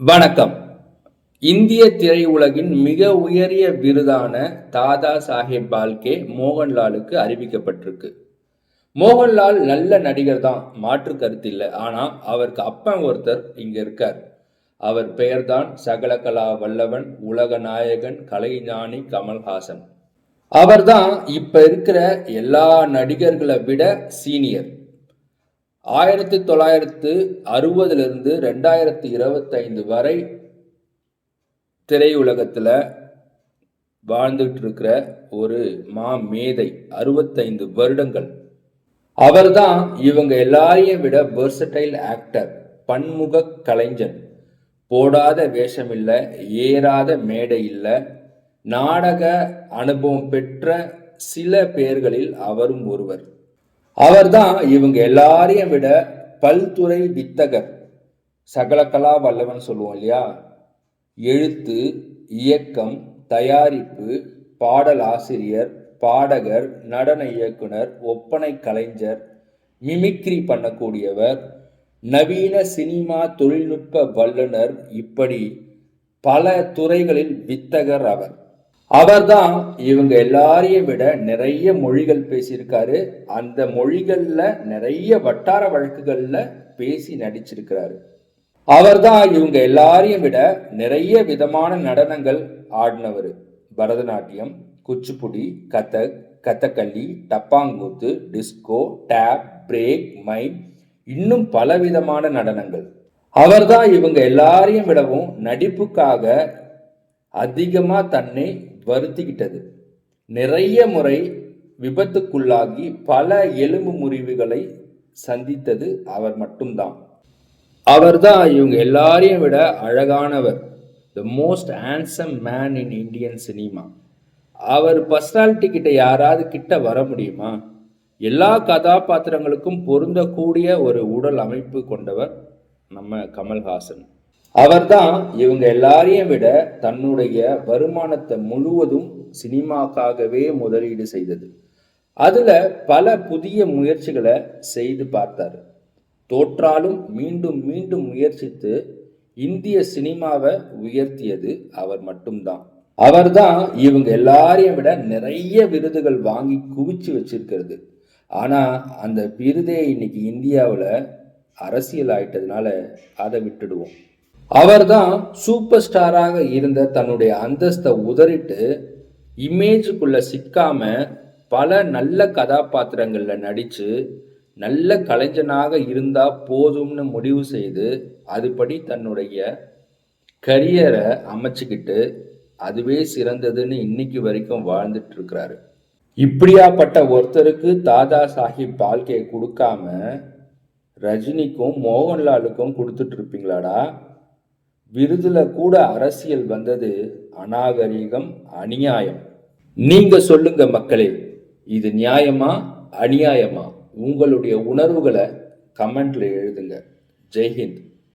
வணக்கம். இந்திய திரையுலகின் மிக உயரிய விருதான தாதா சாஹேப் பால்கே மோகன்லாலுக்கு அறிவிக்கப்பட்டிருக்கு. மோகன்லால் நல்ல நடிகர் தான் மாற்று கருத்து இல்லை. ஆனால் அவருக்கு அப்பன் ஒருத்தர் இங்க இருக்கார். அவர் பெயர்தான் சகலகலா வல்லவன் உலக நாயகன் கலைஞானி கமல்ஹாசன். அவர்தான் இப்ப இருக்கிற எல்லா நடிகர்களை விட சீனியர். ஆயிரத்தி தொள்ளாயிரத்து அறுபதுலேருந்து ரெண்டாயிரத்தி இருபத்தைந்து வரை திரையுலகத்தில் வாழ்ந்துட்டு இருக்கிற ஒரு மா மேதை அறுபத்தைந்து வருடங்கள். அவர்தான் இவங்க எல்லாரையும் விட வெர்சடைல் ஆக்டர் பன்முக கலைஞன். போடாத வேஷம் இல்லை ஏறாத மேடை இல்லை. நாடக அனுபவம் பெற்ற சில பேர்களில் அவரும் ஒருவர். அவர்தான் இவங்க எல்லாரையும் விட பல்துறை வித்தகர். சகலகலா வல்லவன் சொல்லுவோம் இல்லையா? எழுத்து இயக்கம் தயாரிப்பு பாடல் ஆசிரியர் பாடகர் நடன இயக்குனர் ஒப்பனை கலைஞர் மிமிக்ரி பண்ணக்கூடியவர் நவீன சினிமா தொழில்நுட்ப வல்லுனர் இப்படி பல துறைகளில் வித்தகர் அவர். அவர்தான் இவங்க எல்லாரையும் விட நிறைய மொழிகள் பேசியிருக்காரு. அந்த மொழிகள்ல நிறைய வட்டார வழக்குகள்ல பேசி நடிச்சிருக்கிறாரு. அவர்தான் இவங்க எல்லாரையும் விட நிறைய விதமான நடனங்கள் ஆடினவர். Bharatanatyam Kuchipudi Kathak Kathakali Dappankuthu disco tap break mime இன்னும் பல விதமான நடனங்கள். அவர்தான் இவங்க எல்லாரையும் விடவும் நடிப்புக்காக அதிகமாக தன்னை வருத்திக்கிட்டது. நிறைய முறை விபத்துக்குள்ளாகி பல எலும்பு முறிவுகளை சந்தித்தது அவர் மட்டும்தான். அவர்தான் இவங்க எல்லாரையும் விட அழகானவர். The most handsome man in Indian cinema our personality கிட்ட யாராவது கிட்ட வர முடியுமா? எல்லா கதாபாத்திரங்களுக்கும் பொருந்தக்கூடிய ஒரு உடல் அமைப்பு கொண்டவர் நம்ம கமல்ஹாசன். அவர்தான் இவங்க எல்லாரையும் விட தன்னுடைய வருமானத்தை முழுவதும் சினிமாக்காகவே முதலீடு செய்தது. அதுல பல புதிய முயற்சிகளை செய்து பார்த்தாரு. தோற்றாலும் மீண்டும் மீண்டும் முயற்சித்து இந்திய சினிமாவை உயர்த்தியது அவர் மட்டும்தான். அவர்தான் இவங்க எல்லாரையும் விட நிறைய விருதுகள் வாங்கி குவிச்சு வச்சிருக்கிறது. ஆனா அந்த விருதே இன்னைக்கு இந்தியாவில் அரசியல் ஆயிட்டதுனால அதை விட்டுடுவோம். அவர்தான் சூப்பர் ஸ்டாராக இருந்த தன்னுடைய அந்தஸ்தை உதறிட்டு இமேஜுக்குள்ள சிக்காம பல நல்ல கதாபாத்திரங்களில் நடித்து நல்ல கலைஞனாக இருந்தா போதும்னு முடிவு செய்து அதுபடி தன்னுடைய கரியரை அமைச்சுக்கிட்டு அதுவே சிறந்ததுன்னு இன்னைக்கு வரைக்கும் வாழ்ந்துட்டு இருக்கிறாரு. இப்படியாப்பட்ட ஒருத்தருக்கு தாதா சாஹிப் பால்கே கொடுக்காம ரஜினிக்கும் மோகன்லாலுக்கும் கொடுத்துட்டு இருப்பீங்களாடா? விருதுல கூட அரசியல் வந்தது அநாகரீகம் அநியாயம். நீங்க சொல்லுங்க மக்களே இது நியாயமா அநியாயமா? உங்களுடைய உணர்வுகளை கமெண்ட்ல எழுதுங்க. ஜெய்ஹிந்த்.